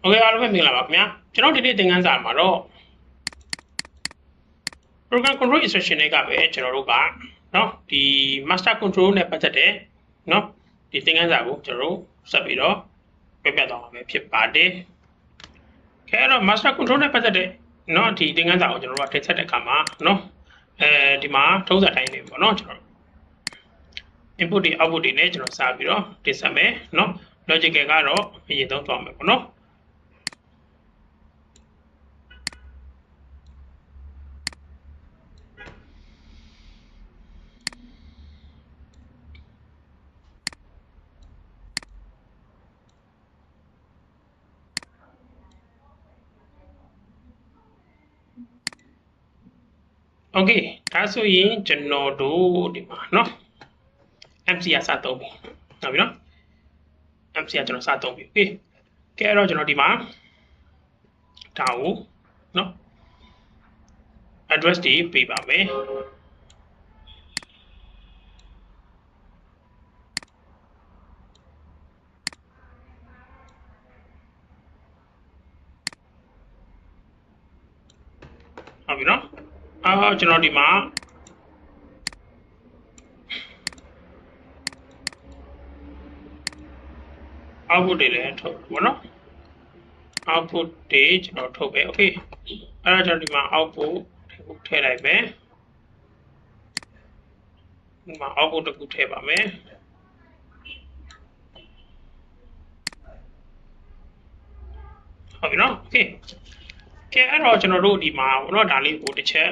โอเคအားလုံးပဲမင်္ဂလာပါခင်ဗျာကျွန်တော်ဒီနေ့သင်ခန်းစာမှာတော့ program control instruction တွေကပဲကျွန်တော်တို့ကเนาะဒီ master control နဲ့ပတ်သက်တဲ့เนาะဒီသင်ခန်းစာကိုကျွန်တော်တို့ဆက်ပြီးတော့ပြပြသွားမှာပဲဖြစ်ပါတယ်ခဲအဲ့တော့ master control နဲ့ပတ်သက်တဲ့เนาะဒီသင်ခန်းစာကိုကျွန်တော်တို့ကထိတ်ဆက်တဲ့အခါမှာเนาะအဲဒီမှာထုံးစံတိုင်းနေပေါ့เนาะကျွန်တော် input တွေ output တွေနဲ့ကျွန်တော်စပြီးတော့တင်ဆက်မယ်เนาะ logical ကတော့အရင်ဆုံးသွားမယ်ပေါ့เนาะ โอเคဒါဆိုရင်ကျွန်တော်တို့ဒီမှာเนาะ MC ကစသုံးပြီဟုတ်ပြီเนาะ MC ကကျွန်တော်စသုံးပြီโอเคကဲအဲ့တော့ကျွန်တော်ဒီမှာဒါကိုเนาะ address တွေပေးပါမယ်ဟုတ်ပြီเนาะ အာကျွန်တော်ဒီမှာ output တွေလည်းထုတ်ပေါ့နော် output တွေကျွန်တော်ထုတ်ပဲ okay အဲ့တော့ကျွန်တော်ဒီမှာ output ထည့်လိုက်မယ်ဒီမှာ output တစ်ခုထည့်ပါမယ်ဟုတ်ပြီနော် okay ကဲအဲ့တော့ကျွန်တော်တို့ဒီမှာဘောနော်ဒါလေးကိုတစ်ချက်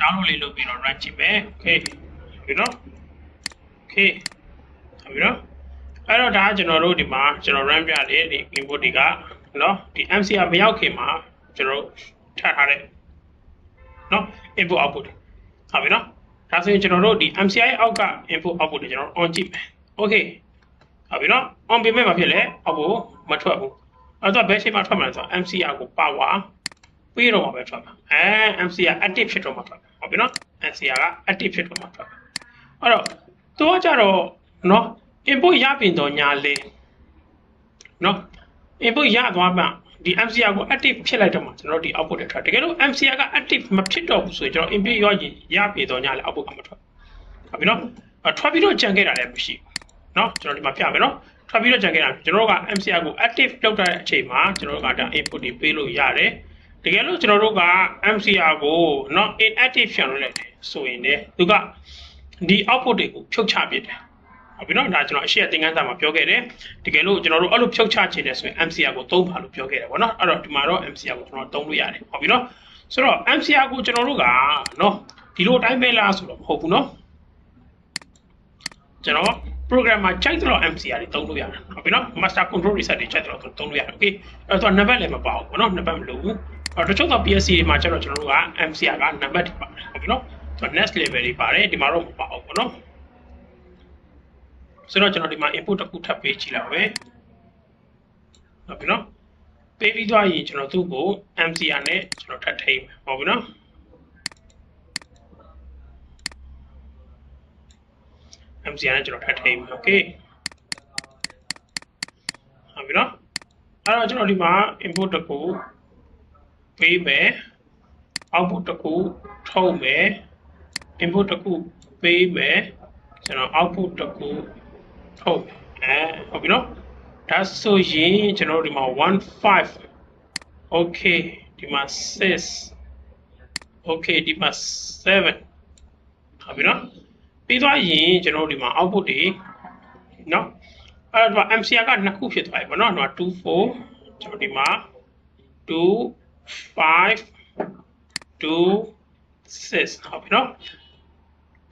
download လေးလုပ်ပြီးတော့ run ကြည့်မယ် okay ဟုတ်ပြီနော် okay ဟုတ်ပြီနော်အဲ့တော့ဒါကကျွန်တော်တို့ဒီမှာကျွန်တော် run ပြတယ်ဒီ input တွေကနော်ဒီ MCR မရောက်ခင်မှာကျွန်တော်ထပ်ထားတဲ့နော် input output တွေဟုတ်ပြီနော်ဒါဆိုရင်ကျွန်တော်တို့ဒီ MCI အောက်က input output တွေကျွန်တော် on ကြည့်မယ် okay ဟုတ်ပြီနော် on ပြင်မဲ့မှာဖြစ်လဲအောက်ကိုမထွက်ဘူး အဲ့တော့ဘယ်ချိန်မှာထွက်မှာလဲဆိုတော့ MCR ကို power ပြီးတော့မှပဲထွက်မှာအဲ MCR active ဖြစ်တော့မှထွက်ဟုတ်ပြီနော် MCR က active ဖြစ်တော့မှထွက်အဲ့တော့သူကကြတော့နော် input ရပြင်တော့ညာလေနော် input ရသွားမှဒီ MCR ကို active ဖြစ်လိုက်တော့မှကျွန်တော်ဒီ output တွေထွက်တကယ်လို့ MCR က active မဖြစ်တော့ဘူးဆိုရင်ကျွန်တော် input ရောရင်ရပြင်တော့ညာလေ output ကမထွက်ဟုတ်ပြီနော်အဲ့ထွက်ပြီးတော့ကြံခဲ့တာလည်းမရှိဘူးနော်ကျွန်တော်ဒီမှာပြမယ်နော် ထွက်ပြီးတော့ကြံခဲ့တာကျွန်တော်တို့က MCR ကို active လုပ်တဲ့အချိန်မှာကျွန်တော်တို့ကဒါ input တွေပေးလို့ရတယ်တကယ်လို့ကျွန်တော်တို့က MCR ကိုနော် inactive ဖြစ်လို့လိုက်တယ်ဆိုရင်လည်းသူကဒီ output တွေကိုဖြုတ်ချပစ်တယ်ဟုတ်ပြီနော်ဒါကျွန်တော်အရှိရသင်ခန်းစာမှာပြောခဲ့တယ်တကယ်လို့ကျွန်တော်တို့အဲ့လိုဖြုတ်ချချင်တယ်ဆိုရင် MCR ကိုသုံးပါလို့ပြောခဲ့တယ်ဗောနော်အဲ့တော့ဒီမှာတော့ MCR ကိုကျွန်တော်သုံးလို့ရတယ်ဟုတ်ပြီနော်ဆိုတော့ MCR ကိုကျွန်တော်တို့ကနော်ဒီလိုအတိုင်းပဲလားဆိုတော့မဟုတ်ဘူးနော်ကျွန်တော် program မှာချိန်တော့ MCR တွေသုံးလို့ရတယ်ဟုတ်ပြီနော် master control reset တွေချိန်တော့သုံးလို့ရတယ် okay အဲ့တော့နံပါတ်လည်းမပါဘူးဗောနော်နံပါတ်မလိုဘူးအဲ့တော့တချို့သော PSC တွေမှာကျတော့ကျွန်တော်တို့က MCR ကနံပါတ်တွေပါတယ်ဟုတ်ပြီနော်ဆိုတော့ next level တွေပါတယ်ဒီမှာတော့မပါဘူးဗောနော်ဆိုတော့ကျွန်တော်ဒီမှာ input တစ်ခုထပ်ပေးကြည့်လိုက်ပဲဟုတ်ပြီနော်ပေးပြီးသွားရင်ကျွန်တော်သူ့ကို MCR နဲ့ကျွန်တော်ထပ်ထိမယ်ဟုတ်ပြီနော် MCR နဲ့ကျွန်တော်ထပ်ထိမယ် okay ဟုတ်ပြီနော်အဲ့တော့ကျွန်တော်ဒီမှာ input တစ်ခုပေးမယ် output တစ်ခုထုတ်မယ် input တစ်ခုပေးမယ်ကျွန်တော် output တစ်ခုထုတ်မယ်အဲဟုတ်ပြီနော်ဒါဆိုရင်ကျွန်တော်ဒီမှာ15 okay ဒီမှာ6 okay ဒီမှာ7ဟုတ်ပြီနော် ပြီးသွားရင်ကျွန်တော်ဒီမှာ output တွေနော်အဲ့တော့ MCR ကနှစ်ခုဖြစ်သွားပြီပေါ့နော်တော့2 4ကျွန်တော်ဒီမှာ2 5 2 6ဟုတ်ပြီနော်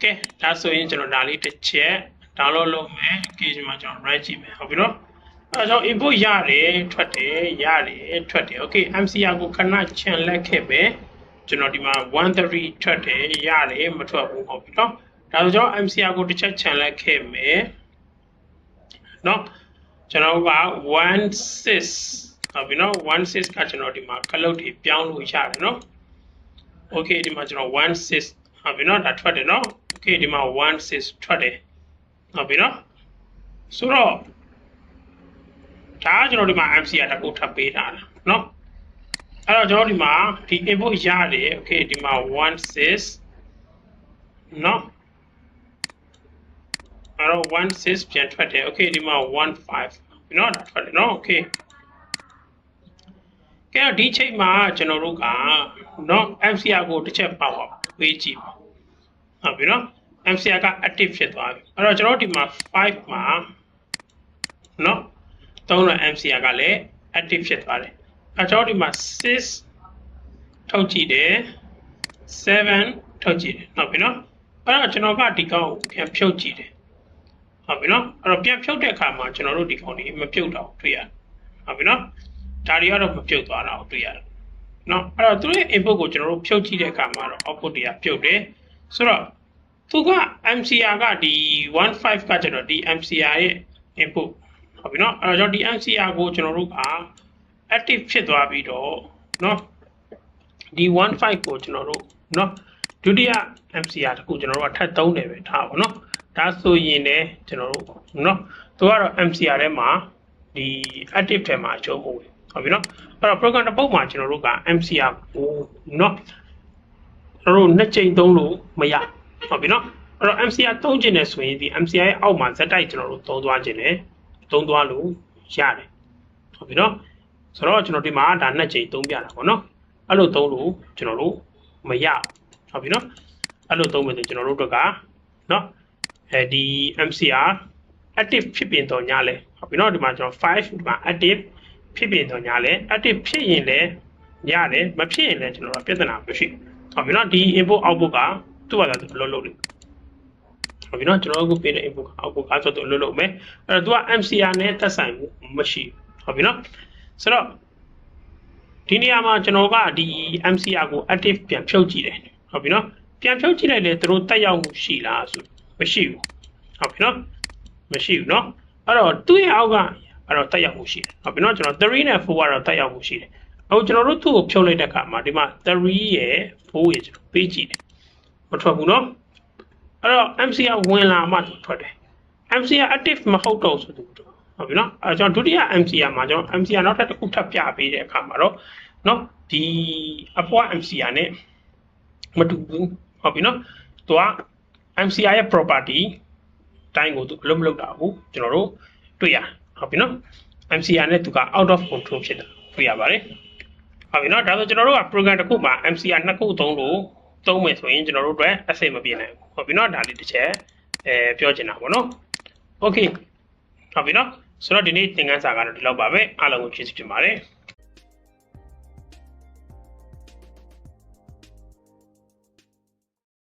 ကဲဒါဆိုရင်ကျွန်တော်ဒါလေးတစ်ချက် download လုပ်မယ် page မှာကျွန်တော် write ကြည့်မယ်ဟုတ်ပြီနော်အဲဒါကြောင့် input ရတယ်ထွက်တယ်ရတယ်ထွက်တယ် okay MCR ကိုခဏချန်လက်ခဲ့ပဲကျွန်တော်ဒီမှာ13ထွက်တယ်ရတယ်မထွက်ဘူးဟုတ်ပြီနော် ဒါဆိုကျွန်တော် MCR ကိုတစ်ချက်ချန်လက်ခဲ့မယ်နော်ကျွန်တော်က16ဟုတ်ပြီနော်16ကကျွန်တော်ဒီမှာခလုတ်တွေပြောင်းလို့ရတယ်နော် okay ဒီမှာကျွန်တော်16ဟုတ်ပြီနော်ဒါထွက်တယ်နော် okay ဒီမှာ16ထွက်တယ်ဟုတ်ပြီနော်ဆိုတော့ ဒါကကျွန်တော်ဒီမှာ MCR တစ်ခုထပ်ပေးထားတာเนาะအဲ့တော့ကျွန်တော်ဒီမှာဒီ input ရတယ် okay ဒီမှာ16เนาะ အဲ့တော့16ပြန်ထွက်တယ် okay ဒီမှာ15เนาะဒါထွက်တယ်เนาะ okay ကဲတော့ဒီချိန်မှာကျွန်တော်တို့ကเนาะ MCR ကိုတစ်ချက်ပေါက်အောင်ပေးကြည့်ပါဟုတ်ပြီเนาะ MCR က active ဖြစ်သွားပြီအဲ့တော့ကျွန်တော်ဒီမှာ5မှာเนาะသုံးတဲ့ MCR ကလည်း active ဖြစ်သွားတယ်အဲကျွန်တော်ဒီမှာ6ထုတ်ကြည့်တယ်7ထုတ်ကြည့်တယ်ဟုတ်ပြီเนาะအဲ့တော့ကျွန်တော်ကဒီကောင်ကိုပြန်ဖြုတ်ကြည့်တယ် ဟုတ်ပြီနော်အဲ့တော့ပြန်ဖြုတ်တဲ့အခါမှာကျွန်တော်တို့ဒီကောင်တွေမဖြုတ်တော့တွေ့ရတယ်ဟုတ်ပြီနော်ဒါတွေကတော့မဖြုတ်သွားတာကိုတွေ့ရတယ်နော်အဲ့တော့သူရဲ့ input ကိုကျွန်တော်တို့ဖြုတ်ကြည့်တဲ့အခါမှာတော့ output တွေကဖြုတ်တယ်ဆိုတော့သူက MCR ကဒီ15ကကျတော့ဒီ MCR ရဲ့ input ဟုတ်ပြီနော်အဲ့တော့ဒီ MCR ကိုကျွန်တော်တို့က active ဖြစ်သွားပြီးတော့နော်ဒီ15ကိုကျွန်တော်တို့နော်ဒုတိယ MCR တခုကျွန်တော်တို့ကထပ်သုံးတယ်ပဲထားပါတော့နော် ဒါဆိုရင်လည်းကျွန်တော်တို့နော်သူကတော့ MCR ထဲမှာဒီ active ထဲမှာအကျုံးမှုတယ်ဟုတ်ပြီနော်အဲ့တော့ program တစ်ပုဒ်မှာကျွန်တော်တို့က MCR ကိုနော်ကျွန်တော်တို့နှစ်ချိန်သုံးလို့မရဟုတ်ပြီနော်အဲ့တော့ MCR သုံးခြင်းနဲ့ဆိုရင်ဒီ MCR ရဲ့အောက်မှာဇက်တိုက်ကျွန်တော်တို့သုံးသွားခြင်းနဲ့သုံးသွားလို့ရတယ်ဟုတ်ပြီနော်ဆိုတော့ကျွန်တော်ဒီမှာဒါနှစ်ချိန်သုံးပြတာပေါ့နော်အဲ့လိုသုံးလို့ကျွန်တော်တို့မရဟုတ်ပြီနော်အဲ့လိုသုံးမယ်ဆိုကျွန်တော်တို့တို့ကနော် အဲဒီ MCR active ဖြစ်ပြင်တော့ညာလဲဟုတ်ပြီနော်ဒီမှာကျွန်တော်5ဒီမှာ active ဖြစ်ပြင်တော့ညာလဲ active ဖြစ်ရင်လည်းရတယ်မဖြစ်ရင်လည်းကျွန်တော်တို့ပြဿနာမရှိဟုတ်ပြီနော်ဒီ input output ကသူ့ဘာသာသူအလုပ်လုပ်တယ်ဟုတ်ပြီနော်ကျွန်တော်တို့ပေးတဲ့ input က output ကဆိုတော့အလုပ်လုပ်မယ်အဲ့တော့သူက MCR နဲ့သက်ဆိုင်မှုမရှိဟုတ်ပြီနော်ဆိုတော့ဒီနေရာမှာကျွန်တော်ကဒီ MCR ကို active ပြန်ဖြုတ်ကြည့်တယ်ဟုတ်ပြီနော်ပြန်ဖြုတ်ကြည့်လိုက်လေသူတို့တက်ရောက်မှုရှိလားဆို မရှိဘူးဟုတ်ပြီနော်မရှိဘူးနော်အဲ့တော့သူ့ရဲ့အောက်ကအဲ့တော့တက်ရောက်မှုရှိတယ်ဟုတ်ပြီနော်ကျွန်တော်3နဲ့4ကတော့တက်ရောက်မှုရှိတယ်အခုကျွန်တော်တို့သူ့ကိုဖြုတ်လိုက်တဲ့အခါမှာဒီမှာ3ရဲ့4ရဲ့ကျွန်တော်ပေးကြည့်တယ်မထွက်ဘူးနော်အဲ့တော့ MC ကဝင်လာမှထွက်တယ် MC က active မဟုတ်တော့ဆိုသူဟုတ်ပြီနော်အဲကျွန်တော်ဒုတိယ MC ကမှာကျွန်တော် MC ကနောက်ထပ်တစ်ခုထပ်ပြပေးတဲ့အခါမှာတော့နော်ဒီအပွား MC က ਨੇ မတူဘူးဟုတ်ပြီနော်သူက MCR ရဲ့ property တိုင်းကိုသူအလုပ်မလုပ်တာဘူးကျွန်တော်တို့တွေ့ရဟုတ်ပြီနော် MCR နဲ့သူက out of control ဖြစ်တာတွေ့ရပါတယ်ဟုတ်ပြီနော်ဒါဆိုကျွန်တော်တို့က program တစ်ခုမှာ MCR နှစ်ခုသုံးလို့သုံးမယ်ဆိုရင်ကျွန်တော်တို့အတွက်အစိမ့်မပြေနိုင်ဘူးဟုတ်ပြီနော်ဒါလေးတစ်ချက်အဲပြောချင်တာပေါ့နော် okay ဟုတ်ပြီနော်ဆိုတော့ဒီနေ့သင်ခန်းစာကတော့ဒီလောက်ပါပဲအားလုံးကိုကျေးဇူးတင်ပါတယ်